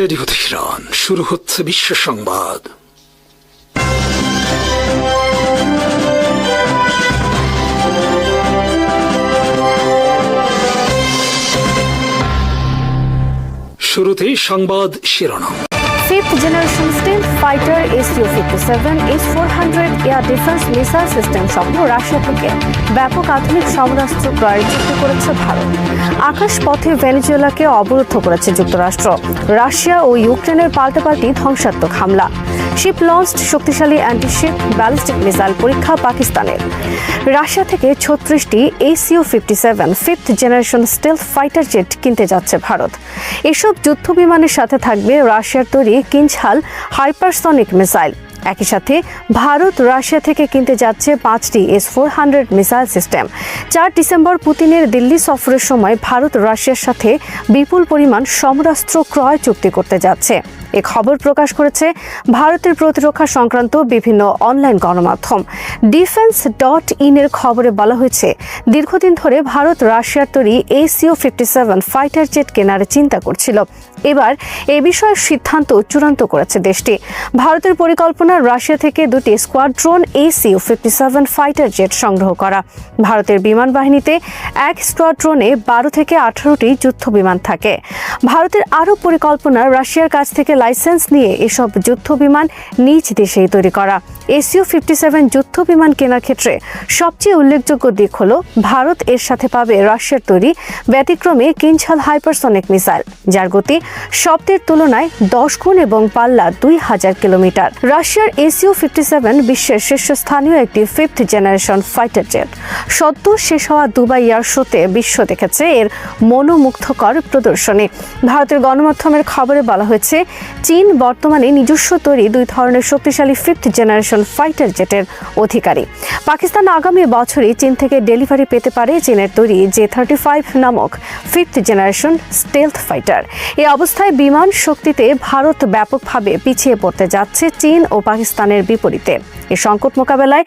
Radio Tehran শুরু হচ্ছে বিশ্ব সংবাদ। শুরুতেই সংবাদ শিরোনাম। Fifth generation stealth fighter SU-57 S-400 air defence missile system সহ রাশিয়া থেকে ব্যাপক আধুনিক সমরাস্ত্র ক্রয়ের চুক্তি করেছে ভারত। আকাশ পথে ভেনেজুয়েলাকে অবরুদ্ধ করেছে যুক্তরাষ্ট্র। রাশিয়া ও ইউক্রেনের পাল্টাপাল্টি ধ্বংসাত্মক হামলা। শিপ লঞ্চড শক্তিশালী অ্যান্টিশিপ ব্যালিস্টিক মিসাইল পরীক্ষা পাকিস্তানের। রাশিয়া থেকে ছত্রিশটি SU fifty seven fifth generation stealth fighter jet কিনতে যাচ্ছে ভারত। এসব যুদ্ধ বিমানের সাথে থাকবে রাশিয়ার তৈরি কিঞ্ঝাল হাইপারসনিক মিসাইল। একই সাথে ভারত রাশিয়া থেকে কিনতে যাচ্ছে পাঁচটি S four hundred missile system. চার ডিসেম্বর পুতিনের দিল্লি সফরের সময় ভারত রাশিয়ার সাথে বিপুল পরিমাণ সমরাস্ত্র ক্রয় চুক্তি করতে যাচ্ছে। এ খবর প্রকাশ করেছে ভারতের প্রতিরক্ষা সংক্রান্ত বিভিন্ন অনলাইন গণমাধ্যম। ডিফেন্স ডট ইনের খবরে বলা হয়েছে, দীর্ঘদিন ধরে ভারত রাশিয়ার তৈরি SU fifty seven fighter jet কেনার চিন্তা করছিল। এবার এ বিষয়ে সিদ্ধান্ত চূড়ান্ত করেছে দেশটি। ভারতের পরিকল্পনা, রাশিয়া থেকে দুটি squadron SU fifty seven fighter jet সংগ্রহ করা। ভারতের বিমান বাহিনীতে এক স্কোয়াড্রনে বারো থেকে আঠারোটি যুদ্ধ বিমান থাকে। ভারতের আরও পরিকল্পনা, রাশিয়ার কাছ থেকে লাইসেন্স নিয়ে এসব যুদ্ধ বিমান নিজ দেশেই তৈরি করা। এসিও ফিফটি সেভেন যুদ্ধ বিমান কেনার ক্ষেত্রে সবচেয়ে উল্লেখযোগ্য দিক হল, ভারত এর সাথে পাবে রাশিয়ার তৈরি ব্যতিক্রমে কিনঝাল হাইপারসনিক মিসাইল, যার গতি শব্দের তুলনায় দশ গুণ এবং পাল্লা দুই হাজার কিলোমিটার। রাশিয়ার এসিও ফিফটি সেভেন বিশ্বের শীর্ষস্থানীয় একটি ফিফথ জেনারেশন ফাইটার জেট। সদ্য শেষ হওয়া দুবাই এয়ার শোতে বিশ্ব দেখেছে এর মনোমুগ্ধকর প্রদর্শনী। ভারতের গণমাধ্যমের খবরে বলা হয়েছে চীন বর্তমানে নিজস্ব তৈরি দুই ধরনের শক্তিশালী ফিফথ জেনারেশন ফাইটার জেটের অধিকারী। পাকিস্তান আগামী বছরই চীন থেকে ডেলিভারি পেতে পারে চীনের তৈরি জে থার্টি ফাইভ নামক ফিফথ জেনারেশন স্টেলথ ফাইটার এই অবস্থায় বিমান শক্তিতে ভারত ব্যাপকভাবে পিছিয়ে পড়তে যাচ্ছে চীন ও পাকিস্তানের বিপরীতে। এই সংকট মোকাবেলায়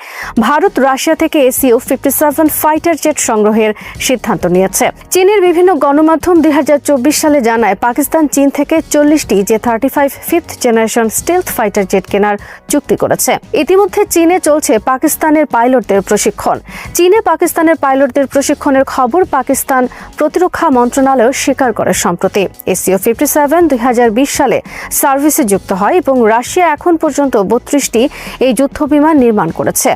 ভারত রাশিয়া থেকে SU fifty seven fighter jet সংগ্রহের সিদ্ধান্ত নিয়েছে। চীনের বিভিন্ন গণমাধ্যম দুই হাজার চব্বিশ সালে জানায়, পাকিস্তান চীন থেকে চল্লিশটি J thirty five fifth generation stealth fighter jet কেনার চুক্তি করেছে। ইতিমধ্যে চীনে চলছে পাকিস্তানের পাইলটদের প্রশিক্ষণ। চীনে পাকিস্তানের পাইলটদের প্রশিক্ষণের খবর পাকিস্তান প্রতিরক্ষা মন্ত্রণালয় স্বীকার করে সম্প্রতি। এসিও ফিফটি সেভেন দুই সালে সার্ভিসে যুক্ত হয় এবং রাশিয়া এখন পর্যন্ত বত্রিশটি এই যুদ্ধ বিমান নির্মাণ করেছে।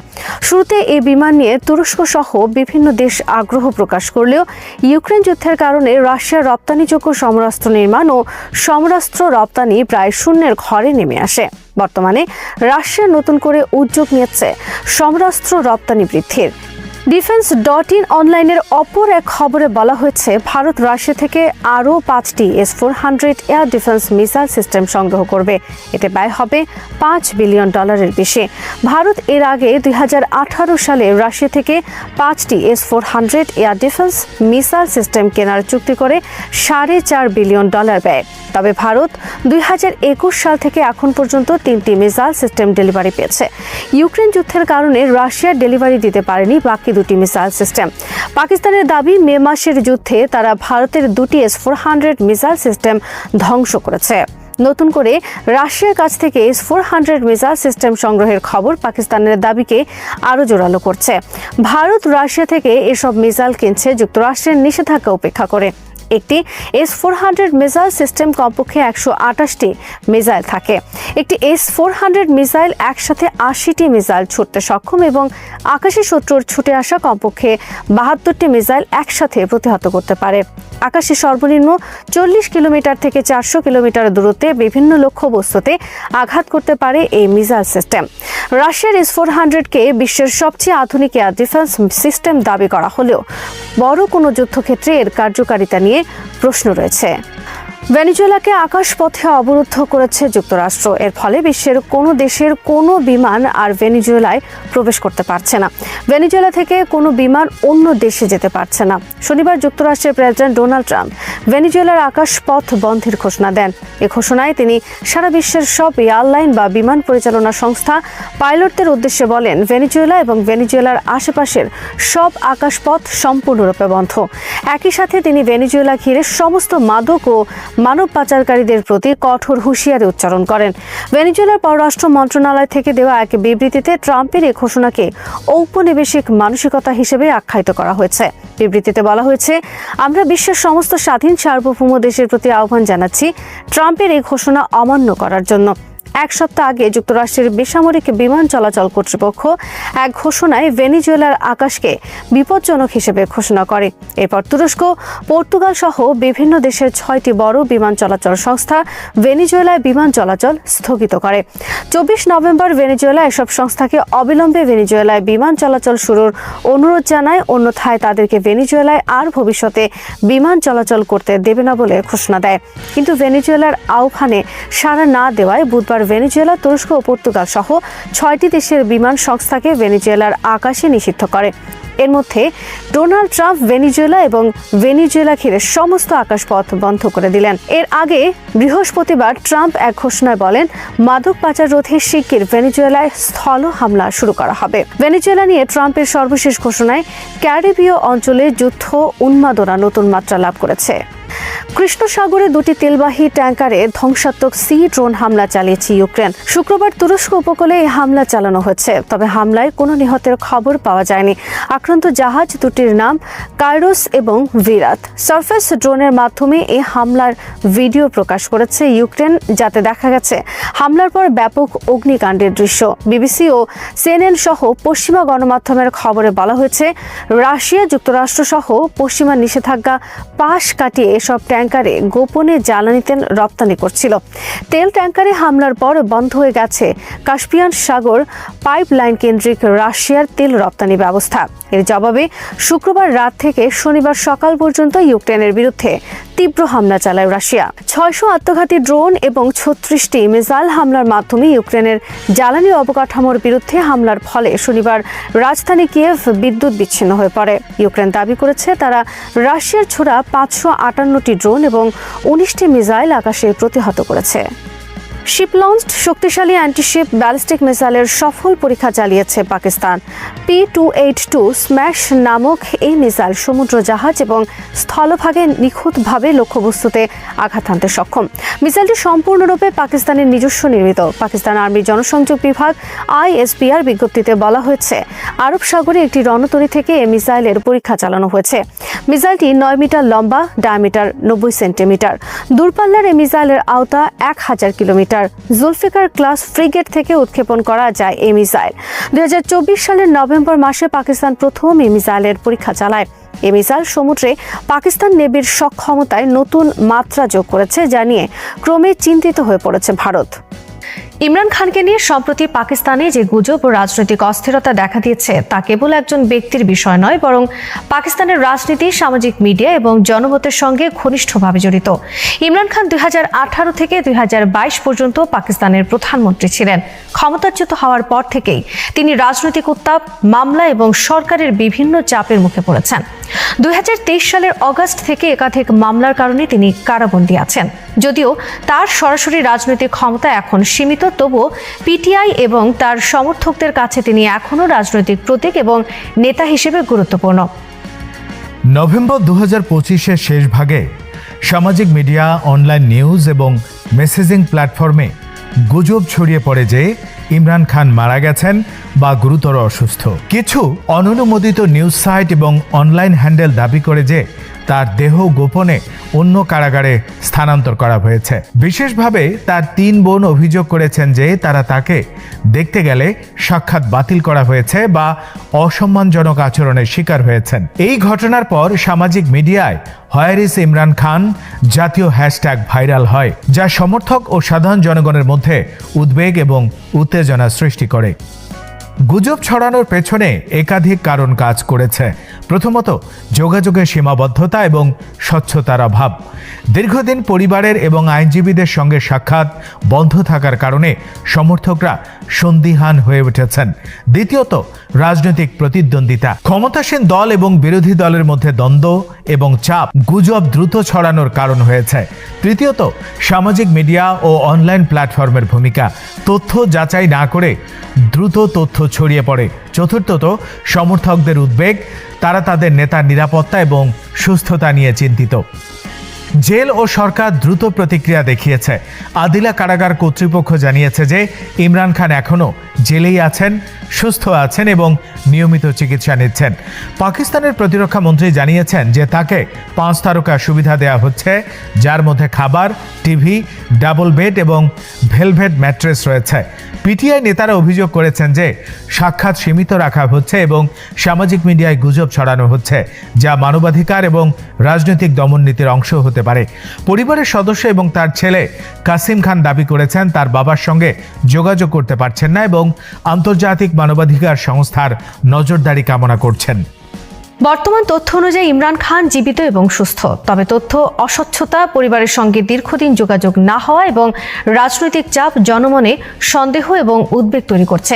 শুরুতে এই বিমান নিয়ে তুরস্ক সহ বিভিন্ন দেশ আগ্রহ প্রকাশ করলেও ইউক্রেন যুদ্ধের কারণে রাশিয়ার রপ্তানিযোগ্য সমরাস্ত্র নির্মাণ ও সমরাস্ত্র রপ্তানি প্রায় শূন্যের ঘরে নেমে আসে। বর্তমানে রাশিয়া নতুন করে উদ্যোগ নিয়েছে সমরাস্ত্র রপ্তানি বৃদ্ধির। ডিফেন্স ডট ইন অনলাইনের অপর এক খবরে বলা হয়েছে, ভারত রাশিয়া থেকে আরও পাঁচটি S four hundred air defence missile system সংগ্রহ করবে। এতে ব্যয় হবে পাঁচ বিলিয়ন ডলারের বেশি। ভারত এর আগে দুই হাজার আঠারো সালে রাশিয়া থেকে পাঁচটি S four hundred air defence missile system কেনার চুক্তি করে সাড়ে চার বিলিয়ন ডলার ব্যয়। তবে ভারত দুই হাজার একুশ সাল থেকে এখন পর্যন্ত তিনটি মিসাইল সিস্টেম ডেলিভারি পেয়েছে। ইউক্রেন যুদ্ধের কারণে রাশিয়া ডেলিভারি দিতে পারেনি বাকি দুটি মিসাইল সিস্টেম। পাকিস্তানের দাবি, মে মাসের যুদ্ধে তারা ভারতের দুটি S four hundred missile system ধ্বংস করেছে। নতুন করে রাশিয়ার কাছ থেকে S four hundred missile system সংগ্রহের খবর পাকিস্তানের দাবিকে আরও জোরালো করছে। ভারত রাশিয়া থেকে এসব মিসাইল কিনছে যুক্তরাষ্ট্রের নিষেধাজ্ঞা উপেক্ষা করে। একটি S four hundred missile system কমপক্ষে একশো আটাশটি মিসাইল থাকে। একটি এস ফোর হান্ড্রেড মিসাইল একসাথে আশিটি মিসাইল ছুটতে সক্ষম এবং আকাশে শত্রুর ছুটে আসা কমপক্ষে বাহাত্তরটি মিসাইল একসাথে প্রতিহত করতে পারে। আকাশে সর্বনিম্ন চল্লিশ কিলোমিটার থেকে চারশো কিলোমিটার দূরত্বে বিভিন্ন লক্ষ্যবস্তুতে আঘাত করতে পারে এই মিসাইল সিস্টেম রাশিয়ার এস ফোর হান্ড্রেডকে বিশ্বের সবচেয়ে আধুনিক এয়ার ডিফেন্স সিস্টেম দাবি করা হলেও বড় কোনো যুদ্ধক্ষেত্রে এর কার্যকারিতা নিয়ে প্রশ্ন রয়েছে। ভেনিজুয়েলাকে আকাশপথে অবরুদ্ধ করেছে যুক্তরাষ্ট্র। এর ফলে বিশ্বের কোনো দেশের কোনো বিমান আর ভেনিজুয়েলায় প্রবেশ করতে পারছে না। ভেনিজুয়েলা থেকে কোনো বিমান অন্য দেশে যেতে পারছে না। শনিবার যুক্তরাষ্ট্রের প্রেসিডেন্ট ডোনাল্ড ট্রাম্প ভেনিজুয়েলার আকাশপথ বন্ধের ঘোষণা দেন। এ ঘোষণায় তিনি সারা বিশ্বের সব এয়ারলাইন বা বিমান পরিচালনা সংস্থা পাইলটদের উদ্দেশ্যে বলেন, ভেনিজুয়েলা এবং ভেনিজুয়েলার আশেপাশের সব আকাশপথ সম্পূর্ণরূপে বন্ধ। একই সাথে তিনি ভেনিজুয়েলা ঘিরে সমস্ত মাদক ও মানব পাচারকারীদের প্রতি কঠোর হুঁশিয়ারি উচ্চারণ করেন। ভেনিজুয়েলার পররাষ্ট্র মন্ত্রণালয় থেকে দেওয়া এক বিবৃতিতে ট্রাম্পের এই ঘোষণাকে ঔপনিবেশিক মানসিকতা হিসেবে আখ্যায়িত করা হয়েছে। বিবৃতিতে বলা হয়েছে, আমরা বিশ্বের সমস্ত স্বাধীন সার্বভৌম দেশের প্রতি আহ্বান জানাচ্ছি ট্রাম্পের এই ঘোষণা অমান্য করার জন্য। এক সপ্তাহ আগে যুক্তরাষ্ট্রের বেসামরিক বিমান চলাচল কর্তৃপক্ষ এক ঘোষণায় ভেনিজুয়েলার আকাশকে বিপজ্জনক হিসেবে ঘোষণা করে। এরপর তুরস্ক, পর্তুগাল সহ বিভিন্ন দেশের ছয়টি বড় বিমান চলাচল সংস্থা ভেনিজুয়েলায় বিমান চলাচল স্থগিত করে। চব্বিশ নভেম্বর ভেনিজুয়েলা এসব সংস্থাকে অবিলম্বে ভেনিজুয়েলায় বিমান চলাচল শুরুর অনুরোধ জানায়, অন্যথায় তাদেরকে ভেনিজুয়েলায় আর ভবিষ্যতে বিমান চলাচল করতে দেবে না বলে ঘোষণা দেয়। কিন্তু ভেনিজুয়েলার আহ্বানে সাড়া না দেওয়ায় বুধবার ভেনিজুয়েলা, তুরস্ক ও পর্তুগাল সহ ছয়টি দেশের বিমান সংস্থাকে ভেনিজুয়েলার আকাশে নিষিদ্ধ করে। এর মধ্যে ডোনাল্ড ট্রাম্প ভেনিজুয়েলা এবং ভেনিজুয়েলা ঘিরে সমস্ত আকাশপথ বন্ধ করে দিলেন। এর আগে বৃহস্পতিবার ট্রাম্প এক ঘোষণায় বলেন, মাদক পাচার রোধে শিগগির ভেনিজুয়েলায় স্থল হামলা শুরু করা হবে। ভেনিজুয়েলা নিয়ে ট্রাম্পের সর্বশেষ ঘোষণায় ক্যারিবীয় অঞ্চলে যুদ্ধ উন্মাদনা নতুন মাত্রা লাভ করেছে। কৃষ্ণ সাগরে দুটি তেলবাহী ট্যাঙ্কারে ধ্বংসাত্মক সি ড্রোন হামলা চালিয়েছে ইউক্রেন। শুক্রবার তুরস্ক উপকূলে এই হামলা চালানো হয়েছে তবে হামলায় কোনো নিহতের খবর পাওয়া যায়নি। আক্রান্ত জাহাজ দুটির নাম কাইরোস এবং ভিরাত। সার্ফেস ড্রোনের মাধ্যমে এই হামলার ভিডিও প্রকাশ করেছে ইউক্রেন, যাতে দেখা গেছে হামলার পর ব্যাপক অগ্নিকাণ্ডের দৃশ্য। বিবিসি ও সিএনএন সহ পশ্চিমা গণমাধ্যমের খবরে বলা হয়েছে, রাশিয়া যুক্তরাষ্ট্র সহ পশ্চিমা নিষেধাজ্ঞা পাশ কাটিয়ে এসব ট্যাঙ্কারে গোপনে জ্বালানি তেল রপ্তানি করছিল। তেল ট্যাঙ্কারে হামলার পর বন্ধ হয়ে গেছে কাস্পিয়ান সাগর পাইপলাইন কেন্দ্রিক রাশিয়ার তেল রপ্তানি ব্যবস্থা। এর জবাবে শুক্রবার রাত থেকে শনিবার সকাল পর্যন্ত ইউক্রেনের বিরুদ্ধে তীব্র হামলা চালায় রাশিয়া। ছয়শো আত্মঘাতী ড্রোন এবং ছত্রিশটি মিসাইল হামলার মাধ্যমে ইউক্রেনের জ্বালানি অবকাঠামোর বিরুদ্ধে হামলার ফলে শনিবার রাজধানী কিয়েভ বিদ্যুৎ বিচ্ছিন্ন হয়ে পড়ে। ইউক্রেন দাবি করেছে, তারা রাশিয়ার ছোড়া পাঁচশো আটান্নটি ড্রোন এবং উনিশটি মিসাইল আকাশে প্রতিহত করেছে। শিপ লঞ্চড শক্তিশালী অ্যান্টিশিপ ব্যালিস্টিক মিসাইলের সফল পরীক্ষা চালিয়েছে Pakistan. P two eight two smash নামক এই মিসাইল সমুদ্র জাহাজ এবং স্থলভাগে নিখুঁতভাবে লক্ষ্যবস্তুতে আঘাত হানতে সক্ষম। মিসাইলটি সম্পূর্ণরূপে পাকিস্তানের নিজস্ব নির্মিত। পাকিস্তান আর্মির জনসংযোগ বিভাগ আইএসপিআর বিজ্ঞপ্তিতে বলা হয়েছে, আরব সাগরে একটি রণতরী থেকে এই মিসাইলের পরীক্ষা চালানো হয়েছে। মিসাইলটি নয় মিটার লম্বা ডায়ামিটার নব্বই সেন্টিমিটার। দূরপাল্লার এই মিসাইলের আওতা এক হাজার কিলোমিটার। জুলফিকার ক্লাস ফ্রিগেট থেকে উৎক্ষেপণ করা যায় এই মিসাইল। দুই হাজার চব্বিশ সালের নভেম্বর মাসে পাকিস্তান প্রথম এই মিসাইলের পরীক্ষা চালায়। এই মিসাইল সমুদ্রে পাকিস্তান নেভির সক্ষমতায় নতুন মাত্রা যোগ করেছে, যা নিয়ে ক্রমে চিন্তিত হয়ে পড়েছে ভারত। ইমরান খানকে নিয়ে সম্প্রতি পাকিস্তানে যে গুজব ও রাজনৈতিক অস্থিরতা দেখা দিয়েছে, তা কেবল একজন ব্যক্তির বিষয় নয়, বরং পাকিস্তানের রাজনীতি, সামাজিক মিডিয়া এবং জনমতের সঙ্গে ঘনিষ্ঠভাবে জড়িত। ইমরান খান দুই হাজার আঠারো থেকে দুই হাজার বাইশ পর্যন্ত পাকিস্তানের প্রধানমন্ত্রী ছিলেন। ক্ষমতাচ্যুত হওয়ার পর থেকেই তিনি রাজনৈতিক উত্তাপ, মামলা এবং সরকারের বিভিন্ন চাপের মুখে পড়েছেন। দু হাজার তেইশ সালের অগাস্ট থেকে একাধিক মামলার কারণে তিনি কারাবন্দী আছেন। যদিও তার সরাসরি রাজনৈতিক ক্ষমতা এখন সীমিত, তবুও পিটিআই এবং তার সমর্থকদের কাছে তিনি এখনও রাজনৈতিক প্রতীক এবং নেতা হিসেবে গুরুত্বপূর্ণ। নভেম্বর দু হাজার পঁচিশের শেষ ভাগে সামাজিক মিডিয়া, অনলাইন নিউজ এবং মেসেজিং প্ল্যাটফর্মে গুজব ছড়িয়ে পড়ে যে ইমরান খান মারা গেছেন বা গুরুতর অসুস্থ। কিছু অননুমোদিত নিউজ সাইট এবং অনলাইন হ্যান্ডেল দাবি করে যে তার দেহ গোপনে অন্য কারাগারে স্থানান্তর করা হয়েছে। বিশেষভাবে তার তিন বোন অভিযোগ করেছেন যে তারা তাকে দেখতে গেলে সাক্ষাৎ বাতিল করা হয়েছে বা অসম্মানজনক আচরণের শিকার হয়েছেন। এই ঘটনার পর সামাজিক মিডিয়ায় হয়ারিস ইমরান খান জাতীয় হ্যাশট্যাগ ভাইরাল হয়, যা সমর্থক ও সাধারণ জনগণের মধ্যে উদ্বেগ এবং উত্তেজনা সৃষ্টি করে। গুজব ছড়ানোর পেছনে একাধিক কারণ কাজ করেছে। প্রথমত যোগাযোগের সীমাবদ্ধতা এবং স্বচ্ছতার অভাব। দীর্ঘদিন পরিবারের এবং আইনজীবীদের সঙ্গে সাক্ষাৎ বন্ধ থাকার কারণে সমর্থকরা সন্দিহান হয়ে উঠেছেন। দ্বিতীয়ত, রাজনৈতিক প্রতিদ্বন্দ্বিতা। ক্ষমতাসীন দল এবং বিরোধী দলের মধ্যে দ্বন্দ্ব এবং চাপ গুজব দ্রুত ছড়ানোর কারণ হয়েছে। তৃতীয়ত, সামাজিক মিডিয়া ও অনলাইন প্ল্যাটফর্মের ভূমিকা। তথ্য যাচাই না করে দ্রুত তথ্য ছড়িয়ে পড়ে। চতুর্থত, সমর্থকদের উদ্বেগ তারা তাদের নেতার নিরাপত্তা এবং সুস্থতা নিয়ে চিন্তিত। জেল ও সরকার দ্রুত প্রতিক্রিয়া দেখিয়েছে। আদিলা কারাগার কর্তৃপক্ষ জানিয়েছে যে, ইমরান খান এখনও জেলেই আছেন, সুস্থ আছেন এবং নিয়মিত চিকিৎসা নিচ্ছেন। পাকিস্তানের প্রতিরক্ষা মন্ত্রী জানিয়েছেন যে, তাকে পাঁচ তারকা সুবিধা দেওয়া হচ্ছে, যার মধ্যে খাবার, টিভি, ডাবল বেড এবং ভেলভেট ম্যাট্রেস রয়েছে। পিটিআই নেতারা অভিযোগ করেছেন যে, সাক্ষাৎ সীমিত রাখা হচ্ছে এবং সামাজিক মিডিয়ায় গুজব ছড়ানো হচ্ছে, যা মানবাধিকার এবং রাজনৈতিক দমননীতির অংশ হতে পারে। পরিবারের সদস্য এবং তার ছেলে কাসিম খান দাবি করেছেন তার বাবার সঙ্গে যোগাযোগ করতে পারছেন না এবং আন্তর্জাতিক মানবাধিকার সংস্থার নজরদারি কামনা করছেন। বর্তমান তথ্য অনুযায়ী ইমরান খান জীবিত এবং সুস্থ। তবে তথ্য অস্বচ্ছতা, পরিবারের সঙ্গে দীর্ঘদিন যোগাযোগ না হওয়া এবং রাজনৈতিক চাপ জনমনে সন্দেহ এবং উদ্বেগ তৈরি করছে।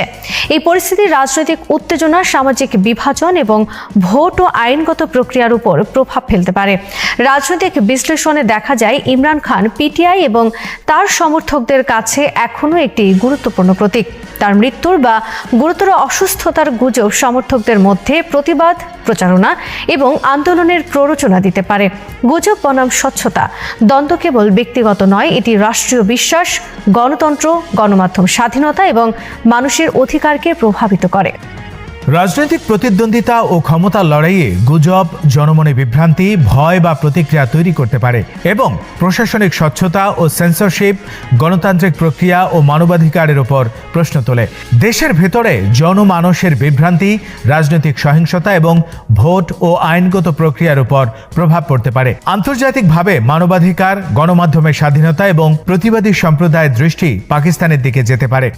এই পরিস্থিতি রাজনৈতিক উত্তেজনা, সামাজিক বিভাজন এবং ভোট ও আইনগত প্রক্রিয়ার উপর প্রভাব ফেলতে পারে। রাজনৈতিক বিশ্লেষণে দেখা যায়, ইমরান খান পিটিআই এবং তার সমর্থকদের কাছে এখনও একটি গুরুত্বপূর্ণ প্রতীক। তার মৃত্যুর বা গুরুতর অসুস্থতার গুজব সমর্থকদের মধ্যে প্রতিবাদ প্রচারণা এবং আন্দোলনের প্ররোচনা দিতে পারে। গুজব বনাম স্বচ্ছতা। দ্বন্দ্ব কেবল ব্যক্তিগত নয়, এটি রাষ্ট্রীয় বিশ্বাস, গণতন্ত্র, গণমাধ্যম স্বাধীনতা এবং মানুষের অধিকারকে প্রভাবিত করে। রাজনৈতিক প্রতিদ্বন্দ্বিতা ও ক্ষমতার লড়াইয়ে গুজব, জনমনে বিভ্রান্তি, ভয় বা প্রতিক্রিয়া তৈরি করতে পারে এবং প্রশাসনিক স্বচ্ছতা ও সেন্সরশিপ গণতান্ত্রিক প্রক্রিয়া ও মানবাধিকারের ওপর প্রশ্ন তোলে। দেশের ভেতরে জনমানসের বিভ্রান্তি, রাজনৈতিক সহিংসতা এবং ভোট ও আইনগত প্রক্রিয়ার উপর প্রভাব পড়তে পারে। আন্তর্জাতিকভাবে মানবাধিকার, গণমাধ্যমের স্বাধীনতা এবং প্রতিবাদী সম্প্রদায়ের দৃষ্টি পাকিস্তানের দিকে যেতে পারে।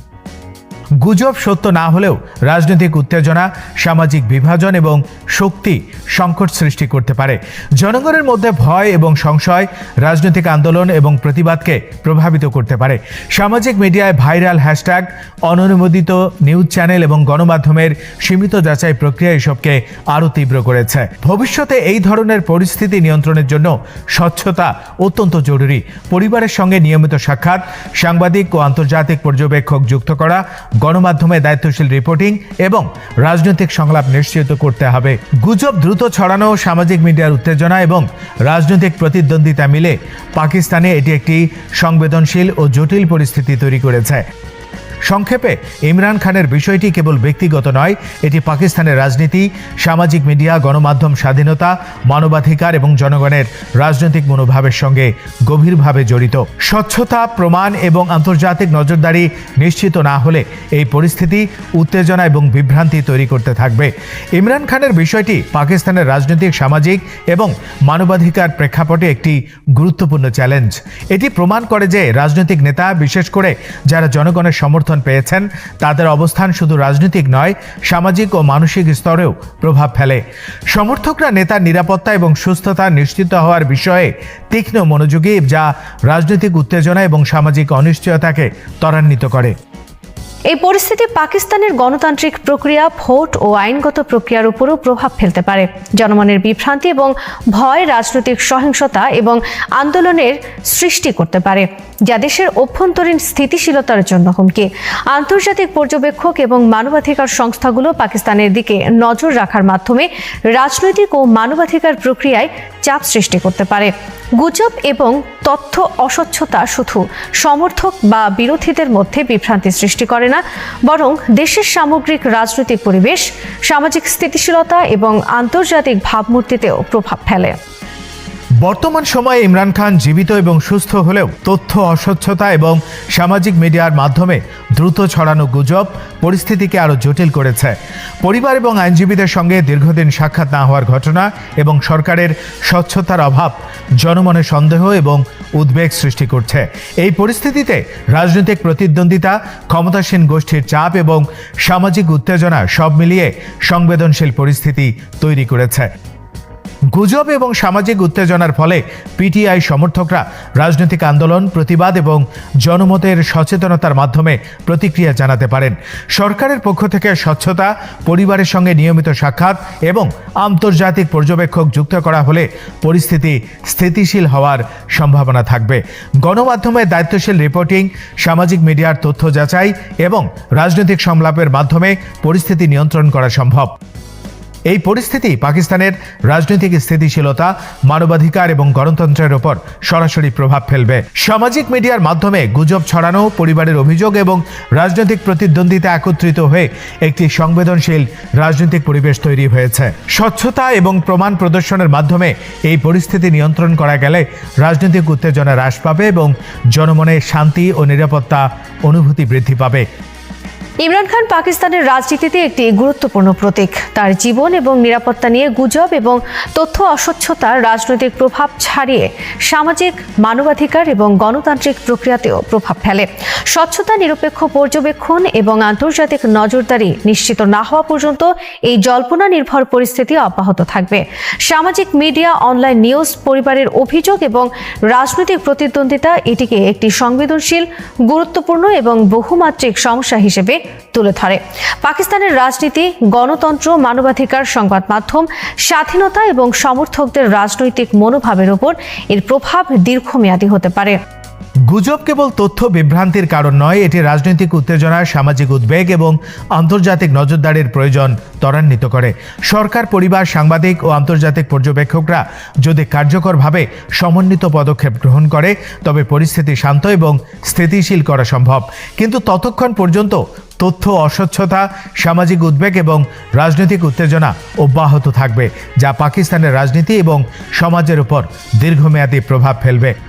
গুজব সত্য না হলেও রাজনৈতিক উত্তেজনা, সামাজিক বিভাজন এবং শক্তি সংকট সৃষ্টি করতে পারে। জনগণের মধ্যে ভয় এবং সংশয়, রাজনৈতিক আন্দোলন এবং প্রতিবাদকে প্রভাবিত করতে পারে। সামাজিক মিডিয়ায় ভাইরাল হ্যাশট্যাগ, অননুমোদিত নিউজ চ্যানেল এবং গণমাধ্যমের সীমিত যাচাই প্রক্রিয়া এসবকে আরও তীব্র করেছে। ভবিষ্যতে এই ধরনের পরিস্থিতি নিয়ন্ত্রণের জন্য স্বচ্ছতা অত্যন্ত জরুরি। পরিবারের সঙ্গে নিয়মিত সাক্ষাৎ, সাংবাদিক ও আন্তর্জাতিক পর্যবেক্ষক যুক্ত করা গণমাধ্যমে দায়িত্বশীল রিপোর্টিং এবং রাজনৈতিক সংলাপ নিশ্চিত করতে হবে। গুজব দ্রুত ছড়ানো, সামাজিক মিডিয়ার উত্তেজনা এবং রাজনৈতিক প্রতিদ্বন্দ্বিতা মিলে পাকিস্তানে এটি একটি সংবেদনশীল ও জটিল পরিস্থিতি তৈরি করেছে। সংক্ষেপে, ইমরান খানের বিষয়টি কেবল ব্যক্তিগত নয়, এটি পাকিস্তানের রাজনীতি, সামাজিক মিডিয়া, গণমাধ্যম স্বাধীনতা, মানবাধিকার এবং জনগণের রাজনৈতিক মনোভাবের সঙ্গে গভীরভাবে জড়িত। স্বচ্ছতা, প্রমাণ এবং আন্তর্জাতিক নজরদারি নিশ্চিত না হলে এই পরিস্থিতি উত্তেজনা এবং বিভ্রান্তি তৈরি করতে থাকবে। ইমরান খানের বিষয়টি পাকিস্তানের রাজনৈতিক, সামাজিক এবং মানবাধিকার প্রেক্ষাপটে একটি গুরুত্বপূর্ণ চ্যালেঞ্জ। এটি প্রমাণ করে যে রাজনৈতিক নেতা, বিশেষ করে যারা জনগণের সমর্থন পেয়েছেন। তাদের অবস্থান শুধু রাজনৈতিক নয়, সামাজিক ও মানসিক স্তরেও প্রভাব ফেলে। সমর্থকরা নেতার নিরাপত্তা এবং সুস্থতা নিশ্চিত হওয়ার বিষয়ে তীক্ষ্ণ মনোযোগী যা রাজনৈতিক উত্তেজনা এবং সামাজিক অনিশ্চয়তাকে ত্বরান্বিত করে। এই পরিস্থিতি পাকিস্তানের গণতান্ত্রিক প্রক্রিয়া, ভোট ও আইনগত প্রক্রিয়ার উপরও প্রভাব ফেলতে পারে। জনমনের বিভ্রান্তি এবং ভয় রাজনৈতিক সহিংসতা এবং আন্দোলনের সৃষ্টি করতে পারে, যা দেশের অভ্যন্তরীণ স্থিতিশীলতার জন্য হুমকি। আন্তর্জাতিক পর্যবেক্ষক এবং মানবাধিকার সংস্থাগুলো পাকিস্তানের দিকে নজর রাখার মাধ্যমে রাজনৈতিক ও মানবাধিকার প্রক্রিয়ায় চাপ সৃষ্টি করতে পারে। গুজব এবং তথ্য অস্বচ্ছতা শুধু সমর্থক বা বিরোধীদের মধ্যে বিভ্রান্তি সৃষ্টি করে না, বরং দেশের সামগ্রিক রাজনৈতিক পরিবেশ, সামাজিক স্থিতিশীলতা এবং আন্তর্জাতিক ভাবমূর্তিতেও প্রভাব ফেলে। বর্তমান সময়ে ইমরান খান জীবিত এবং সুস্থ হলেও তথ্য অস্বচ্ছতা এবং সামাজিক মিডিয়ার মাধ্যমে দ্রুত ছড়ানো গুজব পরিস্থিতিকে আরও জটিল করেছে। পরিবার এবং আইনজীবীদের সঙ্গে দীর্ঘদিন সাক্ষাৎ না হওয়ার ঘটনা এবং সরকারের স্বচ্ছতার অভাব জনমনে সন্দেহ এবং উদ্বেগ সৃষ্টি করছে। এই পরিস্থিতিতে রাজনৈতিক প্রতিদ্বন্দ্বিতা, ক্ষমতাসীন গোষ্ঠীর চাপ এবং সামাজিক উত্তেজনা সব মিলিয়ে সংবেদনশীল পরিস্থিতি তৈরি করেছে। গুজব এবং সামাজিক উত্তেজনার ফলে পিটিআই সমর্থকরা রাজনৈতিক আন্দোলন, প্রতিবাদ এবং জনমতের সচেতনতার মাধ্যমে প্রতিক্রিয়া জানাতে পারেন। সরকারের পক্ষ থেকে স্বচ্ছতা, পরিবারের সঙ্গে নিয়মিত সাক্ষাৎ এবং আন্তর্জাতিক পর্যবেক্ষক যুক্ত করা হলে পরিস্থিতি স্থিতিশীল হওয়ার সম্ভাবনা থাকবে। গণমাধ্যমে দায়িত্বশীল রিপোর্টিং, সামাজিক মিডিয়ার তথ্য যাচাই এবং রাজনৈতিক সংলাপের মাধ্যমে পরিস্থিতি নিয়ন্ত্রণ করা সম্ভব। এই পরিস্থিতি পাকিস্তানের রাজনৈতিক স্থিতিশীলতা, মানবাধিকার এবং গণতন্ত্রের ওপর সরাসরি প্রভাব ফেলবে। সামাজিক মিডিয়ার মাধ্যমে গুজব ছড়ানো, পরিবারের অভিযোগ এবং রাজনৈতিক প্রতিদ্বন্দ্বিতা একত্রিত হয়ে একটি সংবেদনশীল রাজনৈতিক পরিবেশ তৈরি হয়েছে। স্বচ্ছতা এবং প্রমাণ প্রদর্শনের মাধ্যমে এই পরিস্থিতি নিয়ন্ত্রণ করা গেলে রাজনৈতিক উত্তেজনা হ্রাস পাবে এবং জনমনে শান্তি ও নিরাপত্তা অনুভূতি বৃদ্ধি পাবে। ইমরান খান পাকিস্তানের রাজনীতিতে একটি গুরুত্বপূর্ণ প্রতীক। তার জীবন এবং নিরাপত্তা নিয়ে গুজব এবং তথ্য অস্বচ্ছতার রাজনৈতিক প্রভাব ছাড়িয়ে সামাজিক, মানবাধিকার এবং গণতান্ত্রিক প্রক্রিয়াতেও প্রভাব ফেলে। স্বচ্ছতা, নিরপেক্ষ পর্যবেক্ষণ এবং আন্তর্জাতিক নজরদারি নিশ্চিত না হওয়া পর্যন্ত এই জল্পনা নির্ভর পরিস্থিতি অব্যাহত থাকবে। সামাজিক মিডিয়া, অনলাইন নিউজ, পরিবারের অভিযোগ এবং রাজনৈতিক প্রতিদ্বন্দ্বিতা এটিকে একটি সংবেদনশীল, গুরুত্বপূর্ণ এবং বহুমাত্রিক সমস্যা হিসেবে তুলে ধরে। পাকিস্তানের রাজনীতি, গণতন্ত্র, মানবাধিকার সংবাদ মাধ্যম, স্বাধীনতা এবং সমর্থকদের রাজনৈতিক মনোভাবের উপর এর প্রভাব দীর্ঘমেয়াদী হতে পারে। গুজব কেবল তথ্য বিভ্রান্তির কারণ নয়, এটি রাজনৈতিক উত্তেজনা, সামাজিক উদ্বেগ এবং আন্তর্জাতিক নজরদারির প্রয়োজন ত্বরান্বিত করে। সরকার, পরিবার, সাংবাদিক ও আন্তর্জাতিক পর্যবেক্ষকরা যদি কার্যকরভাবে সমন্বিত পদক্ষেপ গ্রহণ করে, তবে পরিস্থিতি শান্ত এবং স্থিতিশীল করা সম্ভব। কিন্তু ততক্ষণ পর্যন্ত তথ্য অস্বচ্ছতা, সামাজিক উদ্বেগ এবং রাজনৈতিক উত্তেজনা অব্যাহত থাকবে, যা পাকিস্তানের রাজনীতি এবং সমাজের উপর দীর্ঘমেয়াদী প্রভাব ফেলবে।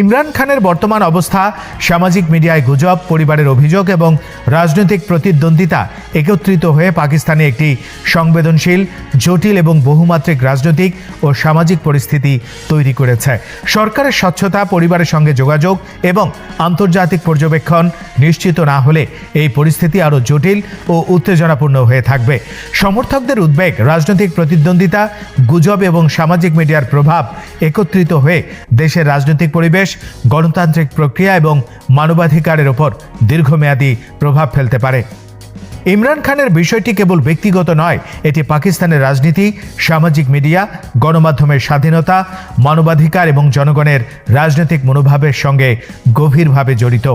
ইমরান খানের বর্তমান অবস্থা, সামাজিক মিডিয়ায় গুজব, পরিবারের অভিযোগ এবং রাজনৈতিক প্রতিদ্বন্দ্বিতা একত্রিত হয়ে পাকিস্তানে একটি সংবেদনশীল, জটিল এবং বহুমাত্রিক রাজনৈতিক ও সামাজিক পরিস্থিতি তৈরি করেছে। সরকারের স্বচ্ছতা, পরিবারের সঙ্গে যোগাযোগ এবং আন্তর্জাতিক পর্যবেক্ষণ নিশ্চিত না হলে এই পরিস্থিতি আরও জটিল ও উত্তেজনাপূর্ণ হয়ে থাকবে। সমর্থকদের উদ্বেগ, রাজনৈতিক প্রতিদ্বন্দ্বিতা, গুজব এবং সামাজিক মিডিয়ার প্রভাব একত্রিত হয়ে দেশের রাজনৈতিক পরিবেশ গণতান্ত্রিক প্রক্রিয়া এবং মানবাধিকারের ওপর দীর্ঘমেয়াদী প্রভাব ফেলতে পারে। ইমরান খানের বিষয়টি কেবল ব্যক্তিগত নয়, এটি পাকিস্তানের রাজনীতি, সামাজিক মিডিয়া, গণমাধ্যমের স্বাধীনতা, মানবাধিকার এবং জনগণের রাজনৈতিক মনোভাবের সঙ্গে গভীরভাবে জড়িত।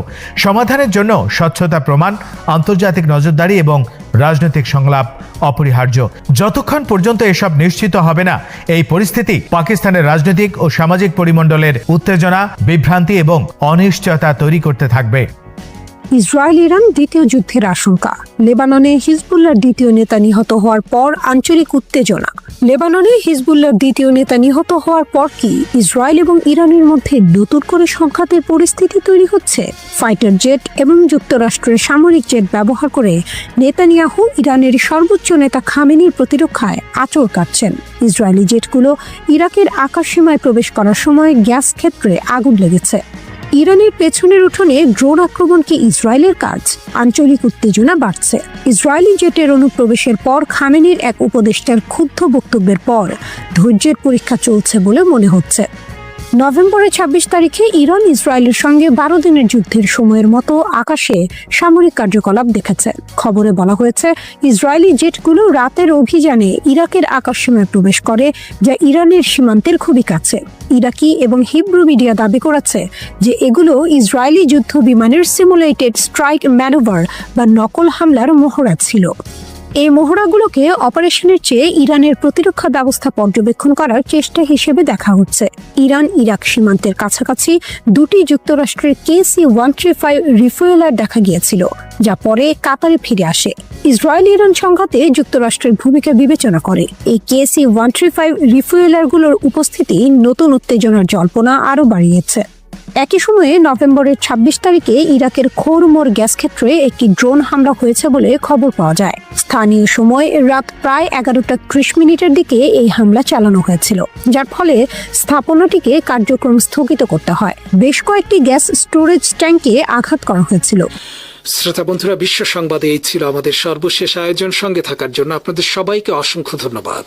সমাধানের জন্য স্বচ্ছতা প্রমাণ, আন্তর্জাতিক নজরদারি এবং রাজনৈতিক সংলাপ অপরিহার্য। যতক্ষণ পর্যন্ত এসব নিশ্চিত হবে না, এই পরিস্থিতি পাকিস্তানের রাজনৈতিক ও সামাজিক পরিমণ্ডলের উত্তেজনা, বিভ্রান্তি এবং অনিশ্চয়তা তৈরি করতে থাকবে। ইসরায়েল ইরান দ্বিতীয় যুদ্ধের আশঙ্কা। লেবাননে হিজবুল্লার দ্বিতীয় নেতা নিহত হওয়ার পর আঞ্চলিক উত্তেজনা। লেবাননে হিজবুল্লার দ্বিতীয় নেতা নিহত হওয়ার পর কি ইসরায়েল এবং ইরানের মধ্যে নতুন করে সংঘাতের পরিস্থিতি তৈরি হচ্ছে? ফাইটার জেট এবং যুক্তরাষ্ট্রের সামরিক জেট ব্যবহার করে নেতানিয়াহু ইরানের সর্বোচ্চ নেতা খামেনির প্রতিরক্ষায় আচর কাটছেন। ইসরায়েলি জেটগুলো ইরাকের আকাশসীমায় প্রবেশ করার সময় গ্যাস ক্ষেত্রে আগুন লেগেছে। ইরানের পেছনের উঠোনে ড্রোন আক্রমণকে ইসরায়েলের কাজ? আঞ্চলিক উত্তেজনা বাড়ছে। ইসরায়েলি জেটের অনুপ্রবেশের পর খামেনির এক উপদেষ্টার ক্ষুব্ধ বক্তব্যের পর ধৈর্যের পরীক্ষা চলছে বলে মনে হচ্ছে। নভেম্বরের ছাব্বিশ তারিখে ইরান, ইসরায়েলের সঙ্গে বারো দিনের যুদ্ধের সময়ের মতো আকাশে সামরিক কার্যকলাপ দেখেছে। খবরে বলা হয়েছে, ইসরায়েলি জেটগুলো রাতের অভিযানে ইরাকের আকাশসীমায় প্রবেশ করে, যা ইরানের সীমান্তের খুবই কাছে। ইরাকি এবং হিব্রু মিডিয়া দাবি করেছে যে এগুলো ইসরায়েলি যুদ্ধ বিমানের সিমুলেটেড স্ট্রাইক ম্যানুভার বা নকল হামলার মহড়া ছিল। এই মহড়াগুলোকে অপারেশনের চেয়ে ইরানের প্রতিরক্ষা ব্যবস্থা পর্যবেক্ষণ করার চেষ্টা হিসেবে দেখা হচ্ছে। ইরান, ইরাক সীমান্তের কাছাকাছি দুটি যুক্তরাষ্ট্রের KC one three five refueller দেখা গিয়েছিল, যা পরে কাতারে ফিরে আসে। ইসরায়েল ইরান সংঘাতে যুক্তরাষ্ট্রের ভূমিকা বিবেচনা করে। এই কেসি ওয়ান থ্রি ফাইভ রিফুয়েলারগুলোর উপস্থিতি নতুন উত্তেজনার জল্পনা আরও বাড়িয়েছে। একই সময়ে নভেম্বরের ছাব্বিশ তারিখে ইরাকের খোরমোর গ্যাস ক্ষেত্রে একটি ড্রোন হামলা হয়েছে বলে খবর পাওয়া যায়। স্থানীয় সময় রাত প্রায় এগারোটা ত্রিশ মিনিটের দিকে এই হামলা চালানো হয়েছিল, যার ফলে স্থাপনাটিকে কার্যক্রম স্থগিত করতে হয়। বেশ কয়েকটি গ্যাস স্টোরেজ ট্যাঙ্কে আঘাত করা হয়েছিল। শ্রোতা বন্ধুরা, বিশ্ব সংবাদে এই ছিল আমাদের সর্বশেষ আয়োজন। সঙ্গে থাকার জন্য আপনাদের সবাইকে অসংখ্য ধন্যবাদ।